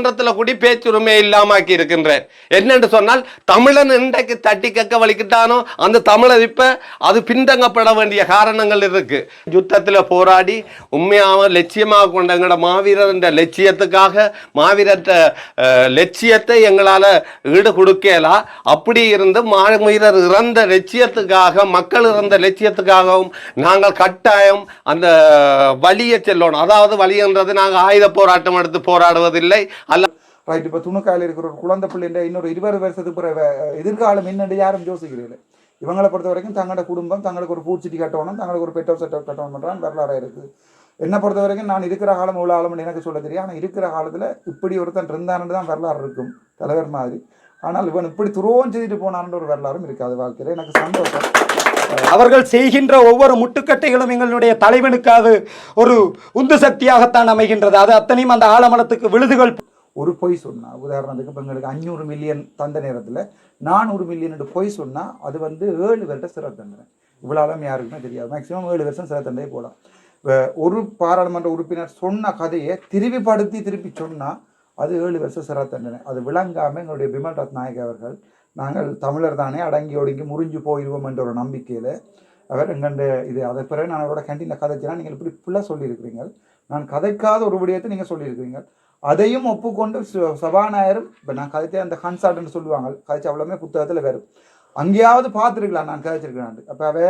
மன்றத்துல கூடி பேச்சுரிமை இல்லாமாக்கி இருக்கின்றேன் என்னென்று சொன்னால் தமிழன் இன்றைக்கு தட்டி கக்க வலிக்கிட்டானோ அந்த தமிழர் இப்ப அது பின்தங்கப்பட வேண்டிய காரணங்கள் இருக்கு. யுத்தத்துல போராடி உண்மையாக லட்சியமாக கொண்ட எங்களோட மாவீரர் லட்சியத்துக்காக மாவீரற்ற லட்சியத்தை எங்களால ஈடு கொடுக்கலாம் அப்படி இருந்து மாவீரர் இறந்த லட்சியத்துக்காக மக்கள் இறந்த லட்சியத்துக்காகவும் நாங்கள் கட்டாயம் அந்த வழியை செல்லணும். அதாவது வழி என்றது நாங்கள் ஆயுத போராட்டம் எடுத்து போராடுவதில்லை. அல்ல. ரைட் இப்போ துணுக்காயில் இருக்கிற ஒரு குழந்தை பிள்ளைன்ற இன்னொரு இருபது வருஷத்துக்கு அஹ், எதிர்காலம் என்னென்று யாரும் யோசிக்கிறீர்கள் இவங்களை பொறுத்த வரைக்கும் தங்களோட குடும்பம் தங்களுக்கு ஒரு பூச்சிட்டி கட்டணும் தங்களுக்கு ஒரு பெட்டோ செட்டோ கட்டணும் பண்ணுறான் வரலாறு இருக்குது. என்னை பொறுத்த வரைக்கும் நான் இருக்கிற காலம் இவ்வளோ ஆழம்னு எனக்கு சொல்ல தெரியும். ஆனால் இருக்கிற காலத்தில் இப்படி ஒருத்தன் இருந்தான்னு தான் வரலாறு இருக்கும் தலைவர் மாதிரி. ஆனால் இவன் இப்படி துரோகம் செய்துட்டு போனான்ற ஒரு வரலாறும் இருக்காது வாழ்க்கையில். எனக்கு சந்தோஷம். அவர்கள் செய்கின்ற ஒவ்வொரு முட்டுக்கட்டைகளும் எங்களுடைய தலைவனுக்காக ஒரு உந்து சக்தியாகத்தான் அமைகின்றது. அது அத்தனையும் அந்த ஆலமரத்துக்கு விழுதுகள் ஒரு பொய் சொன்னால் உதாரணத்துக்கு இப்போ எங்களுக்கு அஞ்சூறு மில்லியன் தந்த நேரத்தில் நானூறு மில்லியன் பொய் சொன்னால் அது வந்து ஏழு வருட சிறை தண்டனை. இவ்வளோலாம் யாருக்குமே தெரியாது. மேக்ஸிமம் ஏழு வருஷம் சிறை தண்டனை போகலாம் ஒரு பாராளுமன்ற உறுப்பினர் சொன்ன கதையை திருப்பிப்படுத்தி திருப்பி சொன்னால் அது ஏழு வருஷம் சிறை தண்டனை. அது விளங்காமல் எங்களுடைய பிமல் ரத்நாயக் அவர்கள் நாங்கள் தமிழர் தானே அடங்கி ஒடுங்கி முறிஞ்சு போயிடுவோம் என்ற ஒரு நம்பிக்கையில் அவர் எங்கண்ட இது அதை பிறகு நான் அவரோட கேண்டீனில் கதைச்சினா நீங்கள் இப்படி ஃபுல்லாக சொல்லியிருக்கிறீங்க. நான் கதைக்காத ஒரு விடயத்தை நீங்கள் சொல்லியிருக்கிறீங்க. அதையும் ஒப்புக்கொண்டு சபாநாயகரும் இப்போ நான் கதைச்ச அந்த ஹன்சாட்னு சொல்லுவாங்க. கதைச்சு அவ்வளோமே புத்தகத்தில் வரும். அங்கேயாவது பார்த்துருக்கலாம் நான் கதைச்சிருக்கிறேன் அப்போவே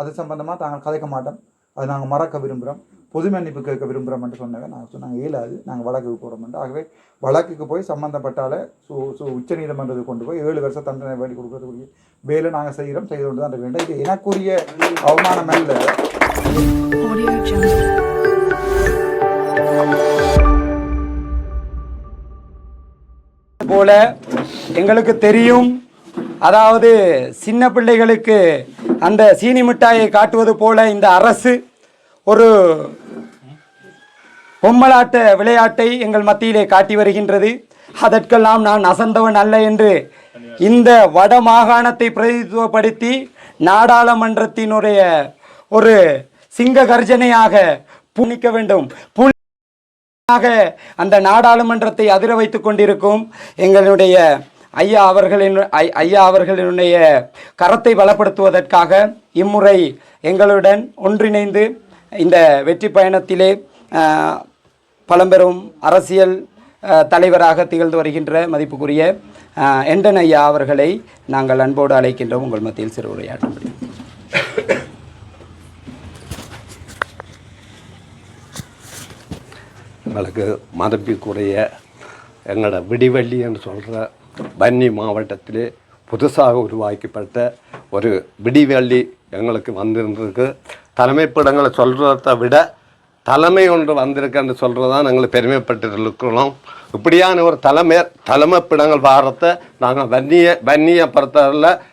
அது சம்பந்தமாக தாங்கள் கதைக்க மாட்டோம். அது நாங்கள் மறக்க விரும்புகிறோம் பொது மன்னிப்பு கேட்க விரும்புகிறோம்னு சொன்னவே நாங்கள் சொன்னாங்க இயலாது நாங்கள் வழக்குக்கு போகிறோம்ட்டு ஆகவே வழக்குக்கு போய் சம்மந்தப்பட்டால சு சு உச்சநீதிமன்றத்துக்கு கொண்டு போய் ஏழு வருஷம் தண்டனை வேண்டி கொடுக்கறதுக்குரிய வேலை நாங்கள் செய்கிறோம் செய்து கொண்டு தான் இருக்க வேண்டும் இது எனக்குரிய அவமானம் அல்ல. போல எங்களுக்கு தெரியும். அதாவது சின்ன பிள்ளைகளுக்கு அந்த சீனி மிட்டாயை காட்டுவது போல இந்த அரசு ஒரு பொம்மலாட்ட விளையாட்டை எங்கள் மத்தியிலே காட்டி வருகின்றது. அதற்கெல்லாம் நான் அசந்தவன் அல்ல என்று இந்த வட மாகாணத்தை பிரதித்துவப்படுத்தி நாடாளுமன்றத்தினுடைய ஒரு சிங்க கர்ஜனையாக புனிக்க வேண்டும். புலி அந்த நாடாளுமன்றத்தை அதிர வைத்துக் கொண்டிருக்கும் எங்களுடைய ஐயா அவர்களின் ஐ- ஐயா அவர்களினுடைய கரத்தை பலப்படுத்துவதற்காக இம்முறை எங்களுடன் ஒன்றிணைந்து இந்த வெற்றி பயணத்திலே ஆஹ், பழம்பெரும் அரசியல் தலைவராக திகழ்ந்து வருகின்ற மதிப்புக்குரிய எண்டன் ஐயா அவர்களை நாங்கள் அன்போடு அழைக்கின்றோம். உங்கள் மத்தியில் சிறு உரையாற்றும்படி எங்களுக்கு மதிப்புக்குரிய எங்களோட விடிவள்ளி என்று சொல்கிற பன்னி மாவட்டத்திலே புதுசாக உருவாக்கப்பட்ட ஒரு விடிவள்ளி எங்களுக்கு வந்திருந்திருக்கு. தலைமைப்பிடங்களை சொல்கிறத விட தலைமை ஒன்று வந்திருக்குன்னு சொல்கிறது தான் நாங்கள் பெருமைப்பட்டு இருக்கிறோம் இப்படியான ஒரு தலைமை தலைமைப்பிடங்கள் வாரத்தை நாங்கள் வன்னிய வன்னிய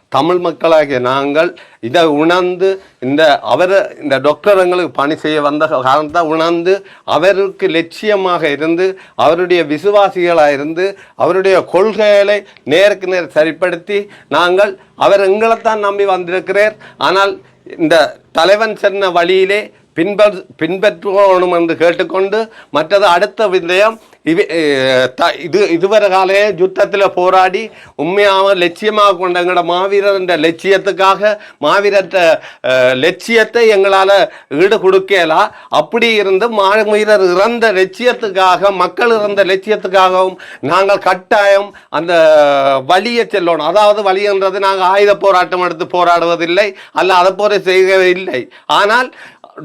தமிழ் மக்களாகிய நாங்கள் இதை உணர்ந்து இந்த அவர் இந்த டாக்டர் எங்களுக்கு பணி செய்ய வந்த காரணத்தை உணர்ந்து அவருக்கு லட்சியமாக இருந்து அவருடைய விசுவாசிகளாக இருந்து அவருடைய கொள்கைகளை நேருக்கு நேர் சரிப்படுத்தி நாங்கள் அவர் எங்களைத்தான் நம்பி வந்திருக்கிறார். ஆனால் இந்த தலைவன் சொன்ன வழியிலே பின்பற் பின்பற்றணும் என்று கேட்டுக்கொண்டு மற்றது அடுத்த விந்தயம் இவ த- இது இதுவரை கால யுத்தத்தில் போராடி உண்மையாக லட்சியமாக கொண்ட எங்களோட மாவீரர் என்ற லட்சியத்துக்காக மாவீரற்ற லட்சியத்தை எங்களால் ஈடு கொடுக்கலாம் அப்படி இருந்து மாவீரர் இறந்த லட்சியத்துக்காக மக்கள் இறந்த லட்சியத்துக்காகவும் நாங்கள் கட்டாயம் அந்த வழியை செல்லணும் அதாவது வழி என்றது நாங்கள் ஆயுத போராட்டம் எடுத்து போராடுவதில்லை அல்ல அதை போல செய்வதில்லை ஆனால்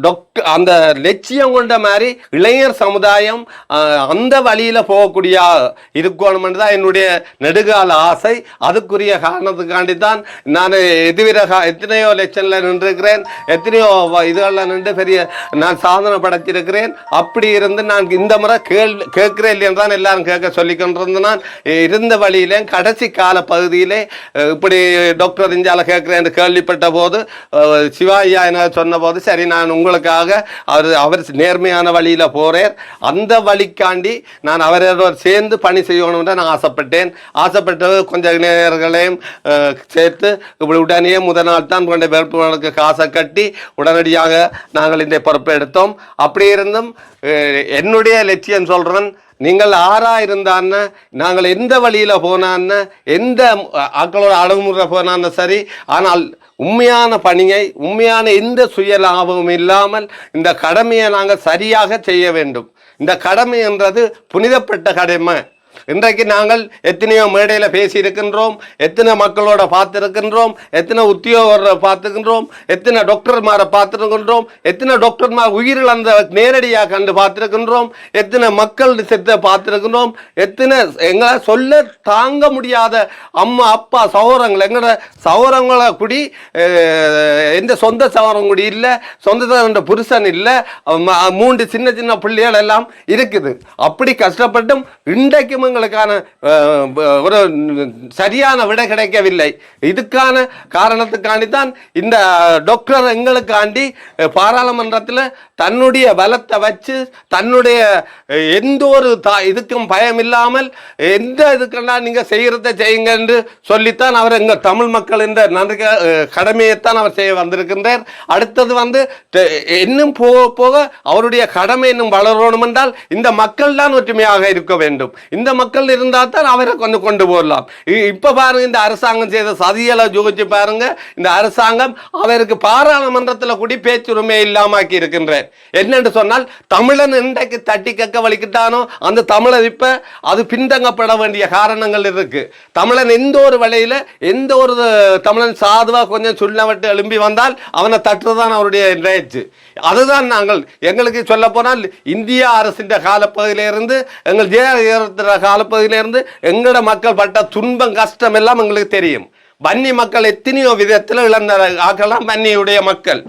டொக் அந்த லட்சியம் கொண்ட மாதிரி இளைஞர் சமுதாயம் அந்த வழியில் போகக்கூடிய இருக்கணும்னு தான் என்னுடைய நெடுகால ஆசை. அதுக்குரிய காரணத்துக்காண்டி தான் நான் எதிர எத்தனையோ லட்சனில் நின்றுருக்கிறேன். எத்தனையோ இதுகளில் நின்று பெரிய நான் சாதனை படைச்சிருக்கிறேன் அப்படி இருந்து நான் இந்த முறை கேள் கேட்கிறேன் இல்லைன்னு தான் எல்லாரும் கேட்க சொல்லிக்கொண்டிருந்த நான் இருந்த வழியிலே கடைசி கால பகுதியிலே இப்படி டாக்டர் இஞ்சால கேட்குறேன் என்று கேள்விப்பட்ட போது சிவாயா என்ன சொன்ன போது சரி நான் உங்களுக்காக அவர் அவர் நேர்மையான வழியில் போறேன் அந்த வழிக்காண்டி நான் அவரோட சேர்ந்து பணி செய்யணும்னு நான் ஆசைப்பட்டேன். ஆசைப்பட்டது கொஞ்ச நேர்களையும் சேர்த்து இப்படி உடனே முதல் நாள் தான் கொண்ட வேட்புமனுக்கு காசை கட்டி உடனடியாக நாங்கள் இந்த பொறுப்பை எடுத்தோம் அப்படி இருந்தும் என்னுடைய லட்சியம் சொல்கிறேன் நீங்கள் ஆறா இருந்தான்னு நாங்கள் எந்த வழியில் போனான்னு எந்த ஆக்களோட அணுகுமுறை போனான்னு சரி ஆனால் உண்மையான பணியை உண்மையான எந்த சுய லாபமும் இல்லாமல் இந்த கடமையை நாங்கள் சரியாக செய்ய வேண்டும். இந்த கடமை என்றது புனிதப்பட்ட கடமை. இன்றைக்கு நாங்கள் எத்தனையோ மேடையில் பேசியிருக்கின்றோம் எத்தனை மக்களோட பார்த்துருக்கின்றோம் எத்தனை உத்தியோகரை பார்த்துக்கின்றோம் எத்தனை டாக்டர்மாரை பார்த்துருக்கின்றோம் எத்தனை டாக்டர்மார் உயிரிழந்த நேரடியாக கண்டு பார்த்துருக்கின்றோம் எத்தனை மக்கள் செத்த பார்த்துருக்கின்றோம் எத்தனை எங்களை சொல்ல தாங்க முடியாத அம்மா அப்பா சௌரங்கள் எங்களோட சௌரங்களை குடி எந்த சொந்த சௌரம் குடி இல்லை சொந்த புருஷன் இல்லை மூன்று சின்ன சின்ன பிள்ளைகள் எல்லாம் இருக்குது. அப்படி கஷ்டப்பட்டும் இன்றைக்கும் எங்களுக்கான ஒரு சரியான விடை கிடைக்கவில்லை. இதுக்கான காரணத்துக்காண்டி தான் இந்த டாக்டர் எங்களுக்காண்டி பாராளுமன்றத்தில் தன்னுடைய பலத்தை வச்சு தன்னுடைய எந்த ஒரு தா இதுக்கும் பயம் இல்லாமல் எந்த இதுக்கெல்லாம் நீங்கள் செய்கிறத செய்யுங்க என்று சொல்லித்தான் அவர் எங்கள் தமிழ் மக்கள் இந்த நன்கு கடமையைத்தான் அவர் செய்ய வந்திருக்கின்றார். அடுத்தது வந்து இன்னும் போக போக அவருடைய கடமை இன்னும் வளரணும் என்றால் இந்த மக்கள் தான் ஒற்றுமையாக இருக்க வேண்டும். இந்த மக்கள் இருந்தால் தான் அவரை கொண்டு கொண்டு போகலாம் இப்போ பாருங்கள் பாருங்க இந்த அரசாங்கம் செய்த சதியெல்லாம் ஜோதிச்சு பாருங்க. இந்த அரசாங்கம் அவருக்கு பாராளுமன்றத்தில் கூடி பேச்சுரிமை இல்லாமாக்கி இருக்கின்றார். என்னென்று சொன்னால் தமிழன் இன்றைக்கு தட்டி கக்க வலிக்கிட்டானோ அந்த தமிழர் இப்போ அது பின்தங்கப்பட வேண்டிய காரணங்கள் இருக்கு. தமிழன் எந்த ஒரு வழியில எந்த ஒரு தமிழன் சாதுவாக கொஞ்சம் சுள்ளவட்டு எழும்பி வந்தால் அவனை தட்டுறதான் அவருடைய ரேச்சு அதுதான் நாங்கள். எங்களுக்கு சொல்ல போனால் இந்திய அரசின் காலப்பகுதியிலிருந்து எங்கள் ஜெயலலிதா காலப்பகுதியிலிருந்து எங்களோட மக்கள் பட்ட துன்பம் கஷ்டம் எல்லாம் எங்களுக்கு தெரியும். வன்னி மக்கள் எத்தனையோ விதத்தில் இழந்த ஆக்கலாம் வன்னியுடைய மக்கள்.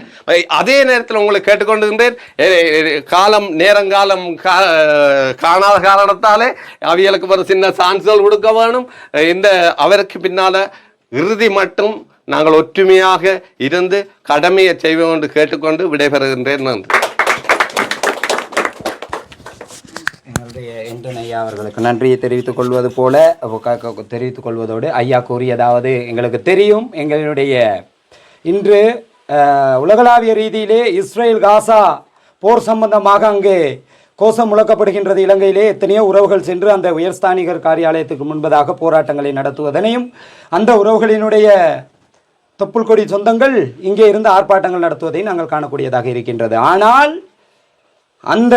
அதே நேரத்தில் உங்களை கேட்டுக்கொண்டிருந்தேன். காலம் நேரங்காலம் கா- காணாத காரணத்தாலே அவியலுக்கு ஒரு சின்ன சான்ஸ்கள் கொடுக்க வேணும். இந்த அவருக்கு பின்னால் இறுதி மட்டும் நாங்கள் ஒற்றுமையாக இருந்து கடமையை செய்வோம் என்று கேட்டுக்கொண்டு விடைபெறுகின்றேன். நன்றி. எங்களுடைய ஐயா அவர்களுக்கு நன்றியை தெரிவித்துக் கொள்வது போல தெரிவித்துக் கொள்வதோடு ஐயா கூறியதாவது எங்களுக்கு தெரியும். எங்களுடைய இன்று உலகளாவிய ரீதியிலே இஸ்ரேல் காசா போர் சம்பந்தமாக அங்கே கோஷம் முழக்கப்படுகின்றது. இலங்கையிலே எத்தனையோ உறவுகள் சென்று அந்த உயர்ஸ்தானிகர் காரியாலயத்துக்கு முன்பதாக போராட்டங்களை நடத்துவதனையும் அந்த உறவுகளினுடைய தொப்புள் கொடி சொந்தங்கள் இங்கே இருந்து ஆர்ப்பாட்டங்கள் நடத்துவதை நாங்கள் காணக்கூடியதாக இருக்கின்றது. ஆனால் அந்த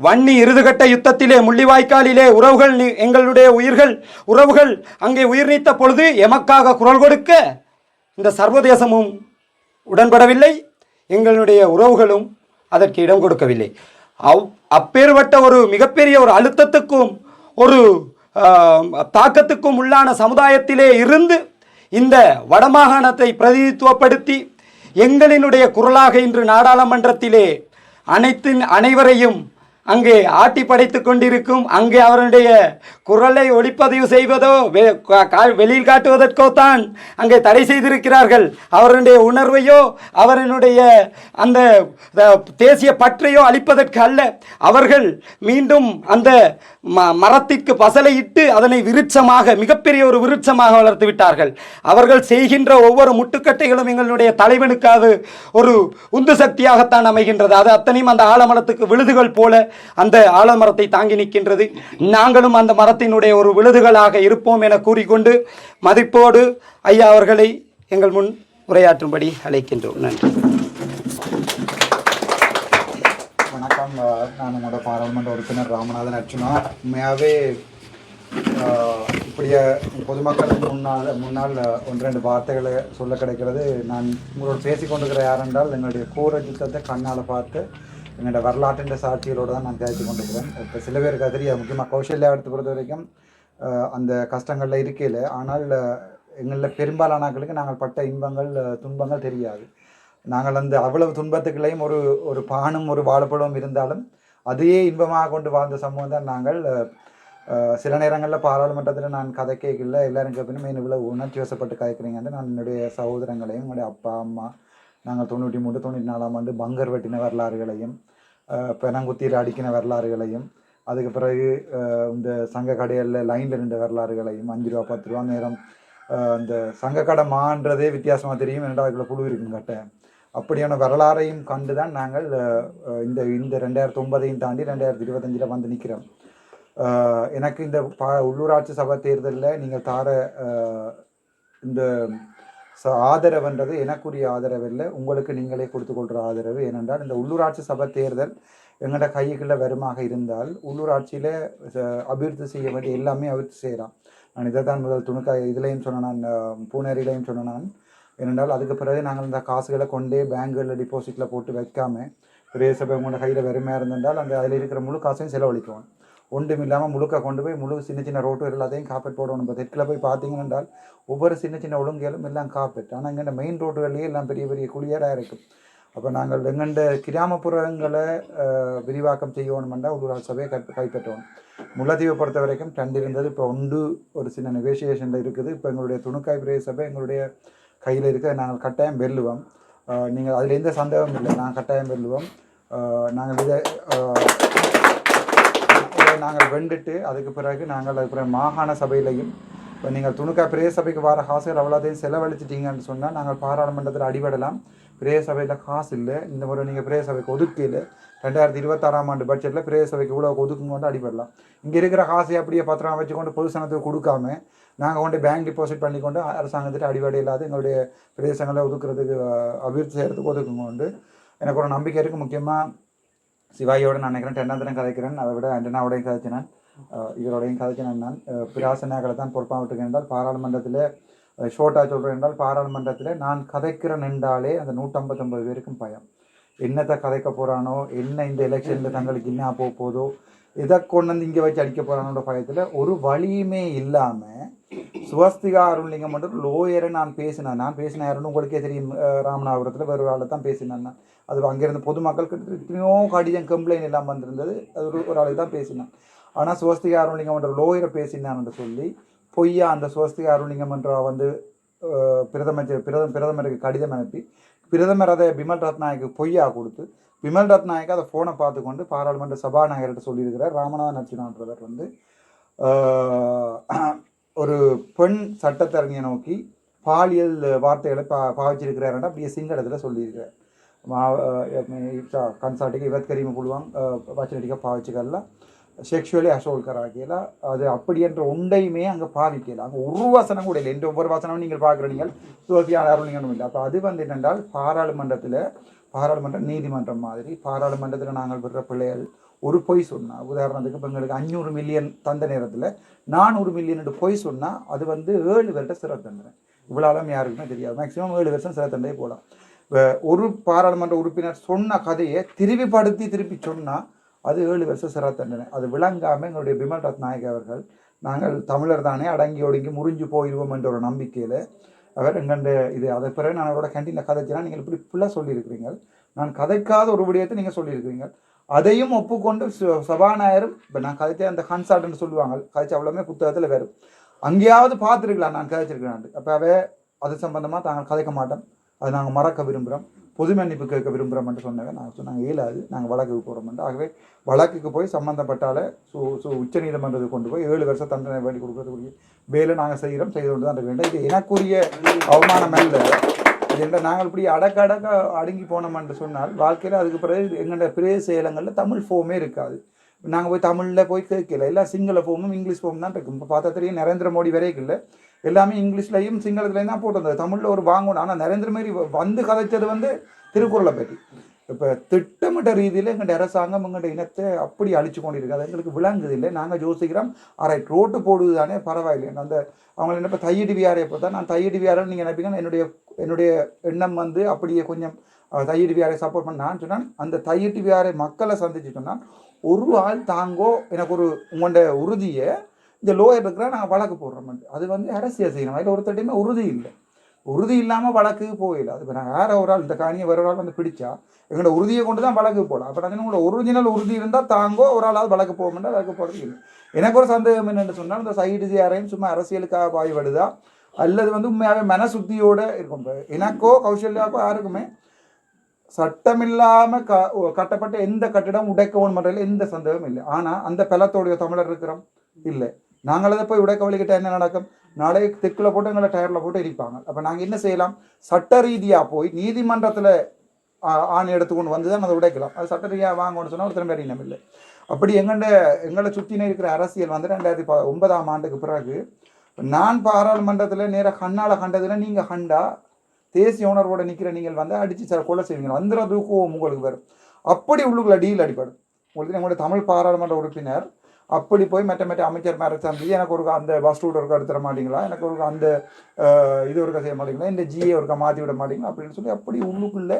வன்னி இறுதுகட்ட யுத்தத்திலே முள்ளிவாய்க்காலிலே உறவுகள் எங்களுடைய உயிர்கள் உறவுகள் அங்கே உயிர் நீத்த பொழுது எமக்காக குரல் கொடுக்க இந்த சர்வதேசமும் உடன்படவில்லை எங்களுடைய உறவுகளும் அதற்கு இடம் கொடுக்கவில்லை. அவ் அப்பேற்பட்ட ஒரு மிகப்பெரிய ஒரு அழுத்தத்துக்கும் ஒரு தாக்கத்துக்கும் உள்ளான சமுதாயத்திலே இருந்து இந்த வடமாகாணத்தை பிரதிநிதித்துவப்படுத்தி எங்களினுடைய குரலாக இன்று நாடாளுமன்றத்திலே அனைத்தின் அனைவரையும் அங்கே ஆட்டி படைத்துக் கொண்டிருக்கும் அங்கே அவருடைய குரலை ஒளிப்பதிவு செய்வதோ வெ- கா- வெளியில் காட்டுவதற்கோ தான் அங்கே தடை செய்திருக்கிறார்கள். அவருடைய உணர்வையோ அவரனுடைய அந்த தேசிய பற்றையோ அளிப்பதற்கு அல்ல. அவர்கள் மீண்டும் அந்த ம மரத்திற்கு பசலையிட்டு அதனை விருட்சமாக மிகப்பெரிய ஒரு விருட்சமாக வளர்த்து விட்டார்கள். அவர்கள் செய்கின்ற ஒவ்வொரு முட்டுக்கட்டைகளும் எங்களுடைய தலைவனுக்காக ஒரு உந்து சக்தியாகத்தான் அமைகின்றது. அது அத்தனையும் அந்த ஆலமரத்துக்கு விழுதுகள் போல அந்த ஆலமரத்தை தாங்கி நிற்கின்றது. நாங்களும் அந்த மரத்தினுடைய ஒரு விழுதுகளாக இருப்போம் என கூறிக்கொண்டு மதிப்போடு ஐயா அவர்களை எங்கள் முன் உரையாற்றும்படி அழைக்கின்றோம். நன்றி. வணக்கம். நான் உங்களோட பாராளுமன்ற உறுப்பினர் ராமநாதன் அர்ச்சுனா உண்மையாகவே இப்படிய பொதுமக்களுக்கு முன்னால் முன்னால் ஒன்று ரெண்டு வார்த்தைகளை சொல்ல கிடைக்கிறது. நான் உங்களோட பேசிக்கொண்டிருக்கிற யாரென்றால் எங்களுடைய கூர யுத்தத்தை கண்ணால் பார்த்து எங்களோட வரலாற்றின் சாட்சிகளோடு தான் நான் தேய்ச்சி கொண்டிருக்கிறேன். இப்போ சில பேருக்கு அது தெரியாது. முக்கியமாக கௌசல்யா எடுத்து பொறுத்த வரைக்கும் அந்த கஷ்டங்களில் இருக்கையில் ஆனால் எங்களில் பெரும்பாலானாக்களுக்கு நாங்கள் பட்ட இன்பங்கள் துன்பங்கள் தெரியாது. நாங்கள் அந்த அவ்வளவு துன்பத்துக்குள்ளேயும் ஒரு ஒரு பானும் ஒரு வாழைப்பழம் இருந்தாலும் அதையே இன்பமாக கொண்டு வாழ்ந்த சமூகம் தான் நாங்கள். சில நேரங்களில் பாராளுமன்றத்தில் நான் கதை கேட்கல எல்லாரும் கேட்பினும் என்ன இவ்வளோ உணர்ச்சி வசப்பட்டு கதைக்கிறீங்கன்னு நான் என்னுடைய சகோதரங்களையும் என்னுடைய அப்பா அம்மா நாங்கள் தொண்ணூற்றி மூணு தொண்ணூற்றி நாலாம் ஆண்டு பங்கர் வெட்டின வரலாறுகளையும் அஹ், பெனங்குத்தியில் அடிக்கின வரலாறுகளையும் அதுக்கு பிறகு இந்த சங்க கடைகளில் லைனில் நின்ற வரலாறுகளையும் அஞ்சு ரூபா பத்து ரூபா நேரம் அந்த சங்க கடை மான்றதே வித்தியாசமாக தெரியும் என்னடா இவ்வளோ குழு இருக்கும் அப்படியான வரலாறையும் கண்டு தான் நாங்கள் இந்த இந்த ரெண்டாயிரத்தி ஒன்பதையும் தாண்டி ரெண்டாயிரத்தி இருபத்தஞ்சில் வந்து நிற்கிறோம் எனக்கு இந்த பா உள்ளூராட்சி சபை தேர்தலில் நீங்கள் தார இந்த ச ஆதரவுன்றது எனக்குரிய ஆதரவு இல்லை உங்களுக்கு நீங்களே கொடுத்து கொள்கிற ஆதரவு. ஏனென்றால் இந்த உள்ளூராட்சி சபை தேர்தல் எங்களோட கைகளில் வருமாக இருந்தால் உள்ளூராட்சியில் அபிவிருத்தி செய்ய வேண்டிய எல்லாமே அபிவிருத்தி செய்கிறான் நான் இதை தான் முதல் துணுக்க இதுலேயும் சொன்னேன். நான் பூனேரிலையும் பூனேரியிலையும் சொன்னேன் நான். ஏனென்றால் அதுக்கு பிறகு நாங்கள் இந்த காசுகளை கொண்டே பேங்குகளில் டிபாசிட்டில் போட்டு வைக்காமல் பெரிய சபை உங்களோட கையில் வெறுமையாக இருந்திருந்தால் அந்த அதில் இருக்கிற முழு காசையும் செலவழிக்குவோம் ஒன்றும் இல்லாமல் முழுக்க கொண்டு போய் முழு சின்ன சின்ன ரோட்டு எல்லாத்தையும் காப்பேட் போடணும். இப்போ தெற்கில் போய் பார்த்தீங்கன்னா என்றால் ஒவ்வொரு சின்ன சின்ன ஒழுங்குகளும் எல்லாம் காப்பேட் ஆனால் இங்கே மெயின் ரோட்டுகள்லேயே எல்லாம் பெரிய பெரிய குளியராக இருக்கும். அப்போ நாங்கள் எங்கண்ட கிராமப்புறங்களை விரிவாக்கம் செய்யணுமெண்டா உள்ளூராட்சி சபையை கற்ப கைப்பற்றணும். முல்லைத்தீவை பொறுத்த வரைக்கும் ரெண்டு இருந்தது இப்போ ஒன்று ஒரு சின்ன நெகோசியேஷனில் இருக்குது. இப்போ எங்களுடைய துணுக்காய் பிரதேச சபை எங்களுடைய கையில் இருக்க நாங்கள் கட்டாயம் வெல்லுவோம். நீங்கள் அதில் எந்த சந்தேகமும் இல்லை. நாங்கள் கட்டாயம் வெல்லுவோம். நாங்கள் இதை நாங்கள் வெண்டுட்டு அதுக்கு பிறகு நாங்கள் அதுக்கு பிறகு மாகாண சபையிலையும் இப்போ நீங்கள் துணுக்கா பிரே சபைக்கு வர காசுகள் அவ்வளோதையும் செலவழிச்சிட்டீங்கன்னு சொன்னால் நாங்கள் பாராளுமன்றத்தில் அடிபடலாம். பிரேய சபையில் காசு இல்லை. இந்த முறை நீங்கள் பிரே சபைக்கு ஒதுக்கல ரெண்டாயிரத்தி இருபத்தாறாம் ஆண்டு பட்ஜெட்டில் பிரே சபைக்கு இவ்வளோ ஒதுக்குங்கொண்டு அடிபடலாம். இங்கே இருக்கிற காசை அப்படியே பத்திரம் வச்சுக்கொண்டு பொதுசனத்துக்கு கொடுக்காம நாங்கள் கொண்டு பேங்க் டிபாசிட் பண்ணிக்கொண்டு அரசாங்கத்திட்ட அடிபடை இல்லாத எங்களுடைய பிரதேசங்களை ஒதுக்குறதுக்கு அபிவிருத்தி செய்கிறதுக்கு ஒதுக்குங்க கொண்டு எனக்கு ஒரு நம்பிக்கை இருக்குது முக்கியமாக சிவாயோடு நான் நினைக்கிறேன். டென்னாந்திரம் கதைக்கிறேன். அதை விட ஆண்டனாவோடையும் கதைச்சினான். இவரோடையும் கதைச்சினான் நான். பிராசனாக்களை தான் பொறுப்பாக விட்டுருக்கேன் என்றால் பாராளுமன்றத்தில் ஷோர்ட்டாக சொல்கிறேன் என்றால் பாராளுமன்றத்தில் நான் கதைக்கிறேன் என்றாலே அந்த நூற்றம்பத்தொம்பது பேருக்கும் பயம். என்னத்தை கதைக்க போகிறானோ என்ன இந்த எலெக்ஷனில் தங்களுக்கு என்ன போக போதோ எதை கொண்டு வந்து இங்கே வச்சு அடிக்க போகிறானோட பயத்தில் ஒரு வழியுமே இல்லாமல் சுவஸ்திகா அருள்லிங்கம் மட்டும் லோயரை நான் பேசினேன். நான் பேசின யாருன்னு உங்களுக்கே தெரியும். ராமநாதபுரத்தில் வேறு ஒரு ஆளை தான் பேசினேன் நான். அது அங்கேருந்து பொதுமக்கள் கிட்ட எத்தனையோ கடிதம் கம்ப்ளைண்ட் இல்லாமல் வந்திருந்தது. அது ஒரு ஒரு ஆளுக்கு தான் பேசினேன். ஆனால் சுவஸ்திகா அருள்லிங்கம் என்ற லோயரை பேசினான்னு சொல்லி பொய்யா அந்த சுவஸ்திகா அருள்லிங்கம் என்ற வந்து பிரதமர் பிரதம பிரதமருக்கு கடிதம் அனுப்பி பிரதமர் அதை பிமல் ரத்நாயக்கு பொய்யா கொடுத்து விமல் ரத்நாயக்கு அதை ஃபோனை பார்த்து கொண்டு பாராளுமன்ற சபாநாயகர்கிட்ட சொல்லியிருக்கிறார். ராமநாத நச்சினான்றவர் வந்து ஒரு பெண் சட்டத்தரணியை நோக்கி பாலியல் வார்த்தைகளை பா பாவிச்சிருக்கிறாருன்னு அப்படியே சிங்களத்தில் சொல்லியிருக்கிறார். கன்சாட்டிக்கு இவத்கரிமை கரீம புழுவாங்க வச்சனடிக்க பாவிச்சுக்கல செக்ஷுவலி அசோல் கராக்கியில் அது அப்படி என்ற ஒன்றையுமே அங்கே பாவிக்கல. அங்கே ஒரு வசனம் கூட இல்லை. எந்த ஒவ்வொரு வசனமும் நீங்கள் பார்க்குற நீங்கள் சுவசியான அருளிங்கனும் இல்லை. அப்போ அது வந்து என்னென்றால் பாராளுமன்றத்தில் பாராளுமன்ற நீதிமன்றம் மாதிரி பாராளுமன்றத்தில் நாங்கள் விடுற பிள்ளைகள் ஒரு பொய் சொன்னால் உதாரணத்துக்கு இப்போ எங்களுக்கு அஞ்சூறு மில்லியன் தந்த நேரத்தில் நானூறு மில்லியன் பொய் சொன்னால் அது வந்து ஏழு வருட சிறை தண்டனை. இவ்வளோலாம் யாருக்குமே தெரியாது. மேக்ஸிமம் ஏழு வருஷம் சிறை தண்டனை போகலாம். ஒரு பாராளுமன்ற உறுப்பினர் சொன்ன கதையை திருப்பிப்படுத்தி திருப்பி சொன்னால் அது ஏழு வருஷம் சிறை தண்டனை. அது விளங்காமல் எங்களுடைய பிமல் ரத்நாயக் அவர்கள் நாங்கள் தமிழர் தானே அடங்கி ஒடுங்கி முறிஞ்சு போயிடுவோம் என்ற ஒரு நம்பிக்கையில் அவர் எங்கண்ட இது அதை பிறகு நான் அவரோட கேண்டீனில் கதைச்சினா. நீங்கள் இப்படி ஃபுல்லாக சொல்லியிருக்கிறீங்க. நான் கதைக்காத ஒரு விடயத்தை நீங்கள் சொல்லியிருக்கிறீங்க. அதையும் ஒப்புக்கொண்டு சபாநாயரும் சபாநாயகரும் இப்போ நான் கதைச்ச அந்த கன்சார்ட்னு சொல்லுவாங்க கதைச்சு அவ்வளோமே புத்தகத்தில் வரும். அங்கேயாவது பார்த்துருக்கலாம் நான் கதைச்சிருக்கிறேன். அப்போ அவ அது சம்பந்தமாக தாங்கள் கதைக்க மாட்டோம். அதை நாங்கள் மறக்க விரும்புகிறோம் பொது மன்னிப்பு கேட்க விரும்புகிறோம்னு சொன்னவன் நான் சொன்னாங்க இயலாது. நாங்கள் வழக்குக்கு போகிறோம்னு ஆகவே வழக்குக்கு போய் சம்மந்தப்பட்டால சு சு நீதிமன்றத்துக்கு கொண்டு போய் ஏழு வருஷம் தண்டனை வேண்டி கொடுக்கறதுக்குரிய வேலை நாங்கள் செய்கிறோம் செய்து கொண்டு தான் இருக்க வேண்டும். இது எனக்குரிய அவமானம் அல்ல. இது நாங்கள் இப்படி அடக்க அடக்க போனோம் போனோம்னு சொன்னால் வாழ்க்கையில் அதுக்கு பிறகு எங்களோட பெரிய செயலங்களில் தமிழ் ஃபோமே இருக்காது. நாங்கள் போய் தமிழில் போய் கேட்கல. எல்லாம் சிங்கள ஃபோமும் இங்கிலீஷ் ஃபோம் தான் இருக்கும். இப்போ பார்த்தா தெரியும் நரேந்திர மோடி வரைக்கும் இல்லை. எல்லாமே இங்கிலீஷ்லையும் சிங்களத்துலையும் தான் போட்டு தமிழில் ஒரு வாங்கணும். ஆனால் நரேந்திர மோடி வந்து கதைச்சது வந்து திருக்குறளை பற்றி இப்போ திட்டமிட்ட ரீதியில் எங்கள்கிட்ட அரசாங்கம் எங்கள்கிட்ட இனத்தை அப்படி அழிச்சு கொண்டிருக்கு. அது எங்களுக்கு விளங்குது இல்லை. நாங்கள் யோசிக்கிறோம் அரை ரோட்டு போடுவது தானே பரவாயில்லை அந்த அவங்க என்ன இப்போ தையடி வியாரை தான் நான் தையடி வியாரன்னு நீங்கள் நினைப்பீங்க. என்னுடைய என்னுடைய எண்ணம் வந்து அப்படியே கொஞ்சம் அஹ், தையடி வியாரை சப்போர்ட் பண்ண நான் சொன்னேன். அந்த தையடி வியாரை மக்களை சந்திச்சு சொன்னால் ஒரு ஆள் தாங்கோ எனக்கு ஒரு உங்கள்கிட்ட உறுதியை இந்த லோயர் இருக்கிற நாங்கள் வழக்கு போடுறோம் அது வந்து அரசியல் செய்யணும். அதில் ஒருத்தட்டையுமே உறுதி இல்லை. உறுதி இல்லாமல் வழக்கு போயிடல அது இப்போ நாங்கள் வேற ஒரு ஆள் இந்த காணியை வேற ஒரு ஆள் வந்து பிடிச்சா எங்களோட உறுதியை கொண்டு தான் வழக்கு போகலாம் அப்போ நான் உங்களோட ஒரிஜினல் உறுதி இருந்தால் தாங்கோ ஒரு ஆளாவது வழக்கு போக வழக்கு போகிறது இல்லை. எனக்கு ஒரு சந்தேகம் என்னென்னு சொன்னால் இந்த சைடு யாரையும் சும்மா அரசியலுக்காக பாய்படுதா? அல்லது வந்து உண்மையாகவே மனசுத்தியோட இருக்கும். இப்போ எனக்கோ கௌசல்யாக்கோ யாருக்குமே சட்டமில்லாமல் க கட்டப்பட்ட எந்த கட்டிடம் உடைக்கவும் பண்ணுறதுல எந்த சந்தேகமும் இல்லை. ஆனால் அந்த பலத்தோடைய தமிழர் இருக்கிறோம் இல்லை. நாங்கள் அதை போய் உடைக்க வழிகிட்ட என்ன நடக்கும்? நாளை தெக்கில் போட்டு எங்களை டயரில் போட்டு எரிப்பாங்க அப்போ நாங்கள் என்ன செய்யலாம்? சட்ட ரீதியாக போய் நீதிமன்றத்தில் ஆணை எடுத்துக்கொண்டு வந்து தான் அதை உடைக்கலாம். அது சட்ட ரீதியாக வாங்கணும்னு சொன்னால் ஒரு திறமை இல்லை. அப்படி எங்கண்ட எங்களை சுற்றின இருக்கிற அரசியல் வந்து ரெண்டாயிரத்தி ப ஒன்பதாம் ஆண்டுக்கு பிறகு நான் பாராளுமன்றத்தில் நேராக கண்ணால் கண்டதில் நீங்கள் கண்டா தேசிய உணர்வோடு நிற்கிற நீங்கள் வந்து அடித்து சார் கொலை செய்வீங்க. வந்துடுற தூக்கம் உங்களுக்கு வரும். அப்படி உள்ளுக்குள்ள டீல் அடிப்படும் உங்களுக்கு எங்களுடைய தமிழ் பாராளுமன்ற உறுப்பினர் அப்படி போய் மற்ற மற்ற அமைச்சர் மேலே சந்தி எனக்கு ஒரு அந்த பஸ் ரூட் ஒருக்கா எடுத்துட மாட்டீங்களா? எனக்கு ஒரு அந்த இது ஒருக்கா செய்ய மாட்டீங்களா? இந்த ஜிஏ ஒருக்கா மாற்றி விட மாட்டீங்களா? அப்படின்னு சொல்லி அப்படி உள்ளுக்குள்ளே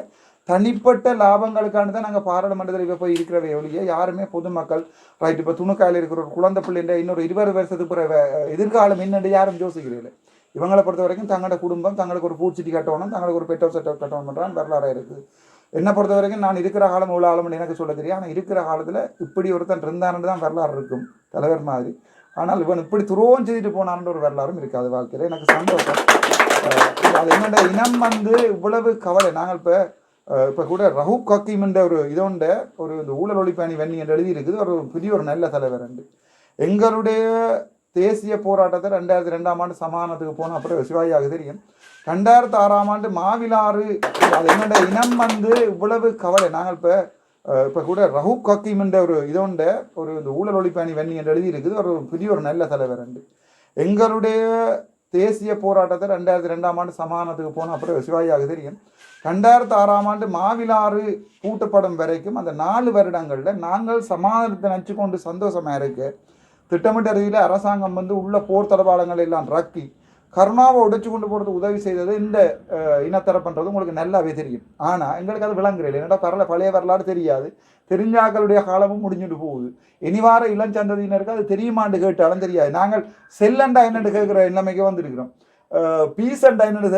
தனிப்பட்ட லாபங்களுக்கான தான் நாங்கள் பாராளுமன்றத்தில் இப்போ போய் இருக்கிற ஒழிய யாருமே பொதுமக்கள் ரைட் இப்போ துணுக்காயில் இருக்கிற ஒரு குழந்தை பிள்ளைன்ற இன்னொரு இருபது வருஷத்துக்கு பிறகு எதிர்காலம் என்னென்று யாரும் யோசிக்கிறீர்கள் இவங்களை பொறுத்த வரைக்கும் தங்களோட குடும்பம் தங்களுக்கு ஒரு பூச்சிட்டி கட்டணும் தங்களுக்கு ஒரு பெட்ரோல் செட்டப் கட்டணும் பண்ணுறான் வரலாறாக இருக்குது. என்னை பொறுத்த வரைக்கும் நான் இருக்கிற காலம் இவ்வளோ ஆளும் எனக்கு சொல்ல தெரியும். ஆனால் இருக்கிற காலத்தில் இப்படி ஒருத்தன் இருந்தான்னு தான் வரலாறு இருக்கும். தலைவர் மாதிரி. ஆனால் இவன் இப்படி துரோகம் செய்துட்டு போனான்னு ஒரு வரலாறும் இருக்காது வாழ்க்கையில். எனக்கு சந்தோஷம். அது என்னோட இனம் வந்து இவ்வளவு கவலை. நாங்கள் இப்போ இப்போ கூட ரகு ஹக்கீம் ஒரு இதோண்ட ஒரு இந்த ஊழல் ஒழிப்பாணி வன்னி என்று எழுதி இருக்குது ஒரு பெரிய ஒரு நல்ல தலைவர் என்று எங்களுடைய தேசிய போராட்டத்தை ரெண்டாயிரத்தி ரெண்டாம் ஆண்டு சமாதானத்துக்கு போன அப்புறம் சிவாஜியாக தெரியும். ரெண்டாயிரத்தி ஆறாம் ஆண்டு மாவிலாறு அது என்னோட இனம் வந்து இவ்வளவு கவலை. நாங்கள் இப்போ இப்போ கூட ரஹூப் கக்கீம் என்ற ஒரு இதோண்ட ஒரு இந்த ஊழல் ஒழிப்பாணி வெண்ணி என்று எழுதியிருக்குது. ஒரு புதிய ஒரு நல்ல தலைவர் என்று எங்களுடைய தேசிய போராட்டத்தை ரெண்டாயிரத்தி ரெண்டாம் ஆண்டு சமாதானத்துக்கு போன அப்புறம் சிவாஜியாக தெரியும். ரெண்டாயிரத்தி ஆறாம் ஆண்டு மாவிலாறு பூட்டப்படும் வரைக்கும் அந்த நாலு வருடங்களில் நாங்கள் சமாதானத்தை நினச்சி கொண்டு சந்தோஷமாக இருக்குது திட்டமிட்ட ரீதியில் அரசாங்கம் வந்து உள்ள போர் தடபாடங்களை எல்லாம் ரக்கி கருணாவை உடைச்சு கொண்டு போகிறது உதவி செய்தது இந்த இனத்தரப்புன்றது உங்களுக்கு நல்லாவே தெரியும். ஆனால் எங்களுக்கு அது விளங்குறது என்னடா பரல பழைய வரலாறு தெரியாது. தெரிஞ்சாக்களுடைய காலமும் முடிஞ்சுட்டு போகுது. இனி வார இளஞ்சந்ததியினருக்கு அது தெரியுமான்னு கேட்டாலும் தெரியாது. நாங்கள் செல்லண்டா என்னன்னு கேட்குற நிலைமைக்கு வந்திருக்கிறோம். பீஸ் அண்ட் என்னன்னு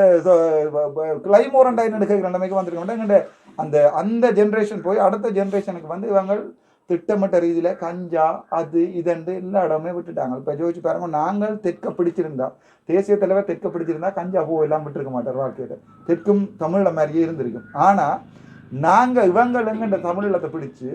கிளைமோரண்டா என்னன்னு கேட்குற நிலைமைக்கு வந்திருக்கோம் எங்கள்கிட்ட அந்த அந்த ஜென்ரேஷன் போய் அடுத்த ஜென்ரேஷனுக்கு வந்து இவங்க திட்டமிட்ட ரீதியில் கஞ்சா அது இதண்டு எல்லா இடமே விட்டுட்டாங்க. இப்போ ஜோதிச்சு பாருங்க நாங்கள் தெற்க பிடிச்சிருந்தா தேசிய தலைவர் தெற்க பிடிச்சிருந்தா கஞ்சா பூ எல்லாம் விட்டுருக்க மாட்டார் வாழ்க்கையில். தெற்கும் தமிழில் மாதிரியே இருந்திருக்கும். ஆனால் நாங்கள் இவங்க எங்கன்ற தமிழீழத்தை பிடிச்சு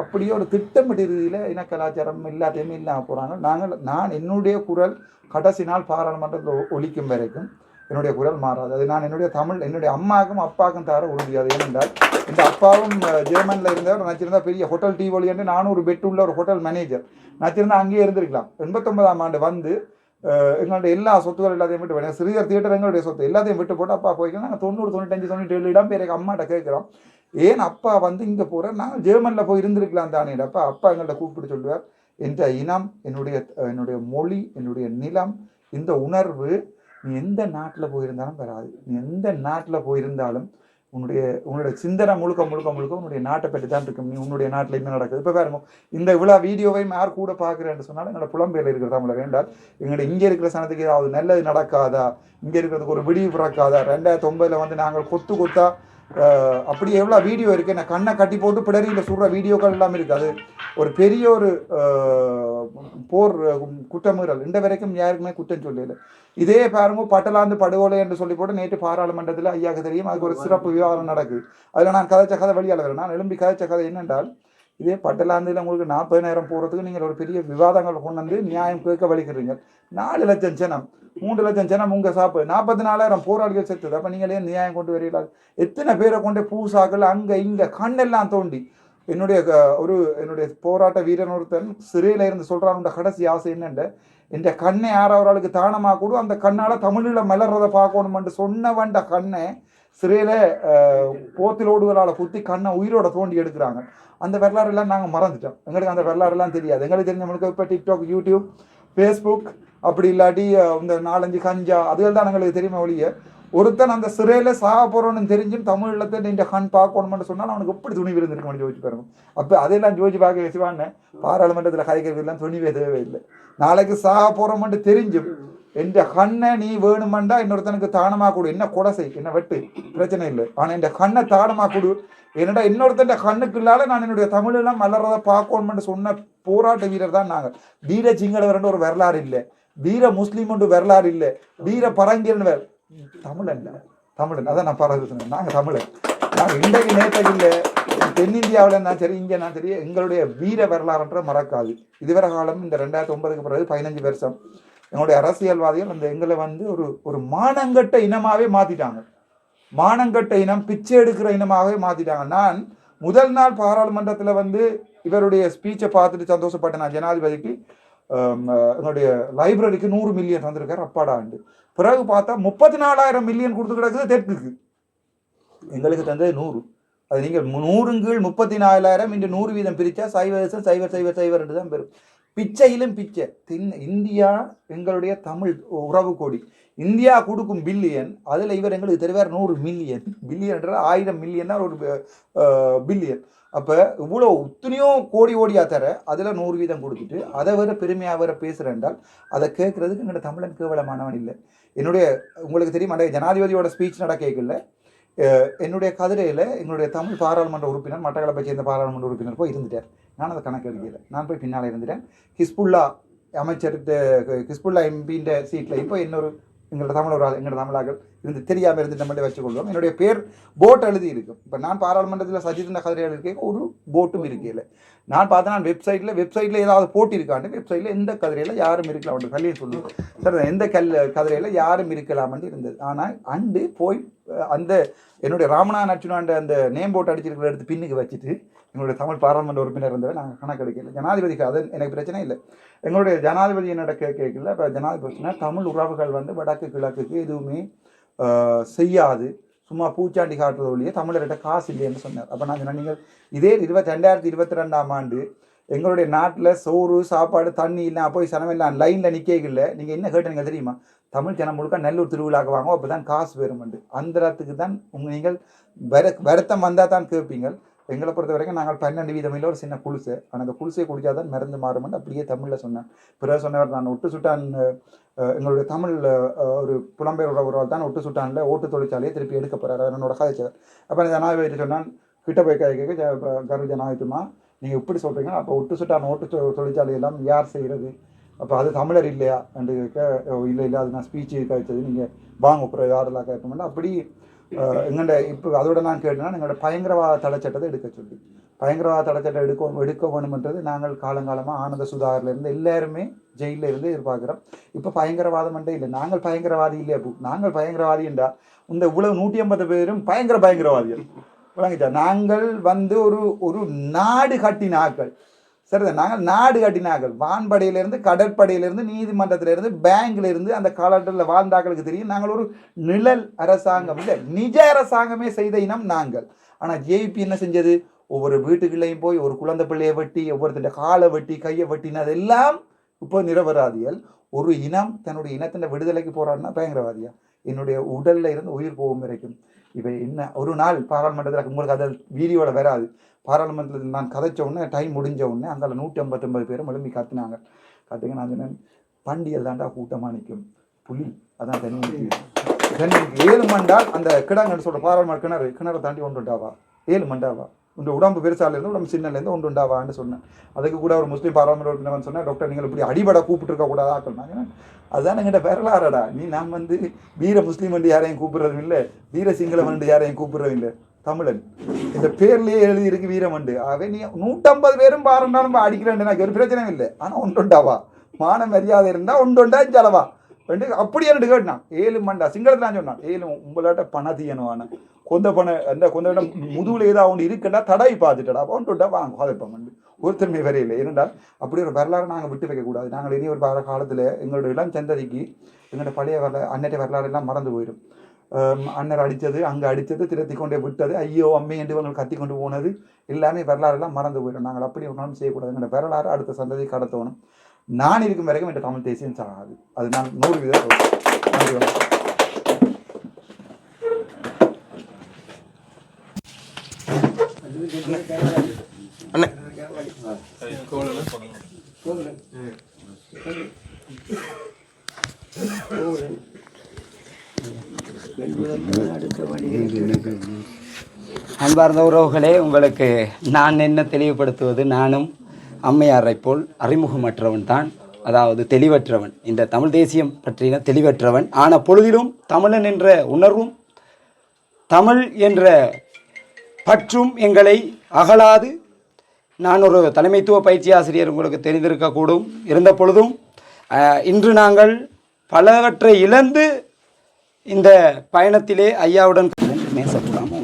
அப்படியே ஒரு திட்டமிட்ட ரீதியில் இன கலாச்சாரம் எல்லாத்தையுமே இல்லாமல் போகிறாங்க நாங்கள் நான் என்னுடைய குரல் கடைசி நாள் பாராளுமன்றத்தில் ஒழிக்கும் ஒலிக்கும் வரைக்கும் என்னுடைய குரல் மாறாது. அது நான் என்னுடைய தமிழ் என்னுடைய அம்மாவுக்கும் அப்பாவுக்கும் தர உறுதியாது. ஏனென்றால் இந்த அப்பாவும் ஜெர்மனில் இருந்தவர் நினச்சிருந்தா பெரிய ஹோட்டல் டீ ஒலியன்று நானூறு பெட் உள்ள ஒரு ஹோட்டல் மேனேஜர் நினச்சிருந்தா அங்கேயே இருந்திருக்கலாம். எண்பத்தொன்பதாம் ஆண்டு வந்து எங்களுடைய எல்லா சொத்துக்கள் எல்லாத்தையும் விட்டு போட்டேன் சிறியர் தியேட்டர் எங்களுடைய சொத்து எல்லாத்தையும் விட்டு போட்டு அப்பா போய்க்கலாம் நாங்கள் தொண்ணூறு தொண்ணூத்தஞ்சு தொண்ணூற்றி ஏழு இடம் பேருக்கு அம்மாட்ட கேட்குறோம். ஏன் அப்பா வந்து இங்கே போகிறேன் நாங்கள் ஜெர்மனில் போய் இருந்திருக்கலாம் தானே? அப்பா அப்பா எங்கள்கிட்ட கூப்பிட்டு சொல்லுவார் என்ற இனம் என்னுடைய என்னுடைய மொழி என்னுடைய நிலம் இந்த உணர்வு நீ எந்த நாட்டில் போயிருந்தாலும் வராது. நீ எந்த நாட்டில் போயிருந்தாலும் உன்னுடைய உன்னுடைய சிந்தனை முழுக்க முழுக்க முழுக்க உன்னுடைய நாட்டை பற்றி தான் இருக்கும். நீ உன்னுடைய நாட்டில் என்ன நடக்குது? இப்போ பாருங்க இந்த விழா வீடியோவையும் யார் கூட பார்க்குறேன்னு சொன்னாலும் எங்களோட புலம்பெயர் இருக்கிற தமிழர் வேண்டால் எங்களுடைய இங்கே இருக்கிற சனத்துக்கு ஏதாவது நல்லது நடக்காதா? இங்கே இருக்கிறதுக்கு ஒரு விடிவு பிறக்காதா? ரெண்டாயிரத்தி ஒன்பதில் வந்து நாங்கள் கொத்து கொத்தா அப்படி எவ்வளோ வீடியோ இருக்குது நான் கண்ணை கட்டி போட்டு பிடரியில் சுடுற வீடியோக்கள் எல்லாமே இருக்குது அது ஒரு பெரிய ஒரு போர் அஹ், குற்றமீறல். இந்த வரைக்கும் யாருக்குமே குற்றம் சொல்லல. இதே பாருங்க பட்டலாந்து படுகொலை என்று சொல்லி போட்டு நேற்று பாராளுமன்றத்தில் ஐயாக்கு தெரியும் அதுக்கு ஒரு சிறப்பு விவாதம் நடக்குது. அதில் நான் கதைச்ச கதை வெளியால் வரேன் நான் எழும்பி கதைச்ச கதை என்னென்றால் இதே பட்டலாந்தில் உங்களுக்கு நாற்பதினாயிரம் போகிறதுக்கு நீங்கள் ஒரு பெரிய விவாதங்கள் கொண்டு வந்து நியாயம் கேட்க வலிக்கிறீங்க நாலு லட்சம் ஜனம். மூன்று லட்சம் ஜனம் உங்கள் சாப்பு. நாற்பத்தி நாலாயிரம் போராளிகள் செத்துது. அப்போ நீங்களே நியாயம் கொண்டு வரீங்களா? எத்தனை பேரை கொண்டு பூசாக்கள் அங்கே இங்கே கண்ணெல்லாம் தோண்டி. என்னுடைய க- ஒரு என்னுடைய போராட்ட வீரன் ஒருத்தன் சிறையில் இருந்து சொல்கிறான் கடைசி ஆசை என்னென்ன? இந்த கண்ணை யாராவராளுக்கு தானமாக கூட? அந்த கண்ணால் தமிழில் மலர்றதை பார்க்கணுமென்று சொன்னவன்ட கண்ணை சிறையில் போத்திலோடுகளால் குத்தி கண்ணை உயிரோட தோண்டி எடுக்கிறாங்க. அந்த வரலாறு எல்லாம் நாங்கள் மறந்துட்டோம். எங்களுக்கு அந்த வரலாறுலாம் தெரியாது. எங்களுக்கு தெரிஞ்சவங்களுக்கு இப்போ டிக்டாக் யூடியூப் ஃபேஸ்புக் அப்படி இல்லாட்டி இந்த நாலஞ்சு கஞ்சா அதுகள் தான் எங்களுக்கு தெரியுமா ஒழிய. ஒருத்தன் அந்த சிறையில் சாக போகிறோன்னு தெரிஞ்சும் தமிழில் இந்த கண் பார்க்கணும்னு சொன்னால் அவனுக்கு எப்படி துணிவு இருந்திருக்கும் ஜோதிச்சு பாருங்க. அப்போ அதெல்லாம் ஜோதிச்சு பார்க்க வச்சுவான்னு பாராளுமன்றத்தில் கதைக்கிறதுலாம் துணிவே தேவையில்லை. நாளைக்கு சாக போகிறோம்னு தெரிஞ்சும் என் கண்ணை நீ வேணுமெண்டா இன்னொருத்தனுக்கு தானமா கொடு. என்ன கொடசை என்ன வெட்டு? பிரச்சனை இல்லை. ஆனால் இந்த கண்ணை தானமா கொடு? என்னடா இன்னொருத்தன் கண்ணுக்கு இல்லாத நான் என்னுடைய தமிழெல்லாம் மலர்றதை பார்க்கணும்னு சொன்ன போராட்ட வீரர் தான் நாங்கள் வீர சிங்களவர்னு ஒரு வரலாறு இல்லை. வீர முஸ்லீம் வரலாறு இல்லை. வீர பரங்கியன் வேற தமிழன் தமிழன். அதான் நான் பரவாயில்ல சொன்னேன் நாங்கள் தமிழன். நாங்கள் இன்றைக்கு நேற்று இல்லை. தென்னிந்தியாவில் நான் சரி இங்கே நான் சரி எங்களுடைய வீர வரலாறுன்ற மறக்காது. இதுவரை காலம் இந்த ரெண்டாயிரத்தி ஒன்பதுக்கு பிறகு பதினஞ்சு வருஷம். எங்களுடைய அரசியல்வாதிகள் அந்த எங்களை வந்து ஒரு ஒரு மானங்கட்ட இனமாகவே மாற்றிட்டாங்க மானங்கட்ட இனம் பிச்சை எடுக்கிற இனமாகவே மாற்றிட்டாங்க நான் முதல் நாள் பாராளுமன்றத்தில் வந்து இவருடைய ஸ்பீச்சை பார்த்துட்டு சந்தோஷப்பட்டேன். நான் ஜனாதிபதிக்கு என்னுடைய எங்களுடைய லைப்ரரிக்கு நூறு மில்லியன் தந்திருக்கார் அப்பாடா ஆண்டு பிறகு பார்த்தா முப்பத்தி நாலாயிரம் மில்லியன் கொடுத்து கிடக்குது தெற்குக்கு. எங்களுக்கு தந்தது நூறு. அது நீங்கள் நூறும் முப்பத்தி நாலாயிரம் இன்று நூறு வீதம் பிரித்தா சைவர் சைவர் சைவர் சைவர் என்று தான் பெறும் பிச்சையிலும் பிச்சை. தின் இந்தியா எங்களுடைய தமிழ் உறவு கோடி. இந்தியா கொடுக்கும் பில்லியன் அதில் இவர் எங்களுக்கு தெரிவார் நூறு மில்லியன் பில்லியன்ற ஆயிரம் மில்லியன்னா ஒரு பில்லியன் அப்போ இவ்வளோ இத்தனையோ கோடி கோடியாக தர அதில் நூறு வீதம் கொடுத்துட்டு அதை வேற பெருமையாக வேற பேசுகிறேன்றால் அதை கேட்குறதுக்கு எங்களோட தமிழன் கேவலமானவன் இல்லை. என்னுடைய உங்களுக்கு தெரியும் அந்த ஜனாதிபதியோட ஸ்பீச் நட கேட்கல. என்னுடைய கதிரையில் எங்களுடைய தமிழ் பாராளுமன்ற உறுப்பினர் மட்டக்களப்பை சேர்ந்த பாராளுமன்ற உறுப்பினர் போய் இருந்துட்டார். நான் அதை கணக்கெடுக்கல நான் போய் பின்னால் இருந்துட்டேன். ஹிஸ்புல்லா அமைச்சர் ஹிஸ்புல்லா எம்பின்ற சீட்டில் இப்போ இன்னொரு எங்களோட தமிழ் ஒரு ஆள் எங்களோட தமிழாக்கள் இருந்து தெரியாமல் இருந்து நம்மளே வச்சுக்கொள்வோம் என்னுடைய பேர் போட் எழுதி இருக்கும் இப்போ நான் பாராளுமன்றத்தில் சஜித் நகரில் இருக்க ஒரு போட்டும் இருக்கையில். நான் பார்த்தேன் நான் வெப்சைட்டில் வெப்சைட்டில் ஏதாவது போட்டிருக்காண்டு வெப்சைட்டில் எந்த கதிரையில் யாரும் இருக்கலாம். என்று கல்வியை சொல்லுவோம். சார் எந்த கல் கதிரையில் யாரும் இருக்கலாம்னு இருந்தது. ஆனால் அண்டு போய் அந்த என்னுடைய ராமநாதன் அர்ச்சுனாண்ட அந்த நேம் போட்டு அடிச்சிருக்கிற எடுத்து பின்னுக்கு வச்சுட்டு எங்களுடைய தமிழ் பாராளுமன்ற உறுப்பினர் இருந்தவர் நாங்கள் கணக்கெடுக்கல ஜனாதிபதிக்கு அது எனக்கு பிரச்சனை இல்லை. எங்களுடைய ஜனாதிபதி என்னோட கேட்கல. இப்போ ஜனாதிபதினா தமிழ் உறவுகள் வந்து வடக்கு கிழக்குக்கு எதுவுமே செய்யாது. சும்மா பூச்சாண்டி காட்டுறது ஒழிய தமிழர்கிட்ட காசு இல்லைன்னு சொன்னார். அப்போ நான் சொன்னேன் நீங்கள் இதே இருபத்தி ரெண்டாயிரத்தி இருபத்தி ரெண்டாம் ஆண்டு எங்களுடைய நாட்டில் சோறு சாப்பாடு தண்ணி இல்லை போய் சனமெல்லாம் லைனில் நிற்கல நீங்கள் என்ன கேட்டீங்க தெரியுமா? தமிழ் ஜனம் முழுக்க நல்லூர் திருவிழாக்கு வாங்க அப்போ தான் காசு பெறும் அந்த இடத்துக்கு தான் உங்கள் நீங்கள் வர வருத்தம் வந்தால் தான் கேட்பீங்க எங்களை பொறுத்த வரைக்கும் நாங்கள் பன்னெண்டு வீதமையில் ஒரு சின்ன குளிசை ஆனால் அந்த குளிசை குடிச்சாதான் மறந்து மருந்து மாறுமென்று அப்படியே தமிழில் சொன்னேன். பிறகு சொன்னவர் நான் ஒட்டு சுட்டான் எங்களுடைய தமிழ் ஒரு புலம்பெயர் உறவுகள் தான் ஒட்டு சுட்டானில் ஓட்டு தொழிற்சாலையை திருப்பி எடுக்க போகிறார் என்னோட கதைச்சவர். அப்போ ஜனாதிபதி சொன்னான் கிட்ட போய் கை கேட்க கரு ஜனாதிபதிமா நீங்கள் இப்படி சொல்கிறீங்க அப்போ ஒட்டு சுட்டான் ஓட்டு தொ- தொழிற்சாலை எல்லாம் யார் செய்கிறது அப்போ அது தமிழர் இல்லையா? என்று கேட்க "ஓ, இல்லை இல்லை அது நான் ஸ்பீச்சு கழிச்சது நீங்கள் வாங்க அப்புறம் யாரெல்லாம் கேட்கணும்னா அப்படி எங்கள்ட இப்போ அதோட நான் கேட்டேன்னா எங்களோட பயங்கரவாத தடைச்சட்டத்தை எடுக்க சொல்லி. பயங்கரவாத தடைச்சட்டம் எடுக்க எடுக்க வேணுமென்றது நாங்கள் காலங்காலமாக ஆனந்த சுதாகர்ல இருந்து எல்லாருமே ஜெயிலில் இருந்து எதிர்பார்க்குறோம். இப்போ பயங்கரவாதம் இல்லை. நாங்கள் பயங்கரவாதி இல்லையா நாங்கள் பயங்கரவாதி என்றா? இந்த இவ்வளவு நூற்றி ஐம்பது பேரும் பயங்கர பயங்கரவாதிகள். விளங்கிச்சா நாங்கள் வந்து ஒரு ஒரு நாடு கட்டினாக்கள் சரிதான் நாங்கள் நாடு கட்டினார்கள். வான்படையிலிருந்து கடற்படையிலிருந்து நீதிமன்றத்திலிருந்து பேங்க்லேருந்து அந்த காலகட்டத்தில் வாழ்ந்தாக்களுக்கு தெரியும். நாங்கள் ஒரு நிழல் அரசாங்கம். இல்லை நிஜ அரசாங்கமே செய்த இனம் நாங்கள். ஆனால் ஜேபி என்ன செஞ்சது? ஒவ்வொரு வீட்டுக்குள்ளேயும் போய் ஒரு குழந்தை பிள்ளையை வெட்டி ஒவ்வொருத்தருடைய காலை வெட்டி கையை வெட்டினதெல்லாம் இப்போ நிரபராதிகள். ஒரு இனம் தன்னுடைய இனத்தின் விடுதலைக்கு போகிறான்னா பயங்கரவாதியா? என்னுடைய உடல்ல இருந்து உயிர் போகும் வரைக்கும். இவை என்ன ஒரு நாள் பாராளுமன்றத்தில் உங்களுக்கு அதில் வீடியோவில் வராது. பாராளுமன்றத்தில் நான் கதைச்ச உடனே டைம் முடிஞ்ச உடனே அங்கே நூற்றி ஐம்பத்தொம்பது பேரும் எழுப்பி கத்துனாங்க. கத்துங்க நான் சொன்னேன் பண்டியல் தாண்டா கூட்டமாக நிற்கும் புலி. அதான் தண்ணி தண்ணி ஏழு மண்டால் அந்த கிடாங்கன்னு சொல்கிற பாராளுமன்ற கிணறு கிணறு தாண்டி ஒன்று ஏழு மண்டாவா? உங்க உடம்பு பெருசாலேருந்து உடம்பு சின்னலேருந்து ஒன்று உண்டாவான்னு சொன்னேன். அதுக்கு கூட ஒரு முஸ்லீம் பாராளுமன்ற உறுப்பினர் சொன்னேன் டாக்டர் நீங்கள் இப்படி அடிபட கூப்பிட்டுருக்க கூடாதா கூடாது அதுதான் எங்கிட்ட வரலாறடா. நீ நான் வந்து வீர முஸ்லீம் வந்து யாரையும் கூப்பிடுறதும் இல்லை வீர சிங்களம் வந்து யாரையும் கூப்பிடுறதும் இல்லை. தமிழன். இந்த பேர்லேயே எழுதியிருக்கு வீரமண்டு ஆகவே நீ நூற்றம்பது பேரும் பாருண்டாலும் அடிக்கிறேன் எனக்கு ஒரு பிரச்சனையும் இல்லை. ஆனால் ஒன்றுண்டாவா மான மரியாதை இருந்தா ஒன்றுண்டா செலவா ரெண்டு அப்படியே ரெண்டு கேட்டான் ஏழு மண்டா சிங்களத்தில் நான் சொன்னான். ஏழு உங்களாட்ட பணம் தீயணுவான கொந்த பண அந்த கொந்த இடம் முதுகுல ஏதாவது ஒன்று இருக்குன்னா தடவி பார்த்துட்டடா. ஒன்றுண்டா வாங்க பாதிப்பான் ஒருத்தருமே வரையில்லை ஏனென்றால் அப்படி ஒரு வரலாறு நாங்கள் விட்டு வைக்கக்கூடாது நாங்கள் இனி ஒரு வர காலத்தில் எங்களோட இளம் சந்ததிக்கு எங்களோட பழைய வரலாறு அன்னைய வரலாறு எல்லாம் மறந்து போயிடும். அன்னர் அண்ணர் அடித்தது அங்கே அடித்தது திருத்தி கொண்டே விட்டது. ஐயோ அம்மை என்று இவங்க கத்தி கொண்டு போனது. எல்லாமே வரலாறு எல்லாம் மறந்து போயிடும். நாங்கள் அப்படி ஒன்றாலும் செய்யக்கூடாது. எங்களோட வரலாறு அடுத்த சந்ததி கடத்தணும். நான் இருக்கும் வரைக்கும் என் தமிழ் தேசியம் சாகாது அது நான் நூறு வீதம். நன்றி வணக்கம். அன்பார்ந்த உறவுகளே உங்களுக்கு நான் என்ன தெளிவுபடுத்துவது நானும் அம்மையாரைப் போல் அறிமுகமற்றவன் தான் அதாவது தெளிவற்றவன். இந்த தமிழ் தேசியம் பற்றின தெளிவற்றவன். ஆன பொழுதிலும் தமிழன் என்ற உணர்வும் தமிழ் என்ற பற்றும் எங்களை அகலாது. நான் ஒரு தலைமைத்துவ பயிற்சி ஆசிரியர் உங்களுக்கு தெரிந்திருக்கக்கூடும். இருந்த பொழுதும் இன்று நாங்கள் பலவற்றை இழந்து இந்த பயணத்திலே ஐயாவுடன் மேசக்கூடாமல்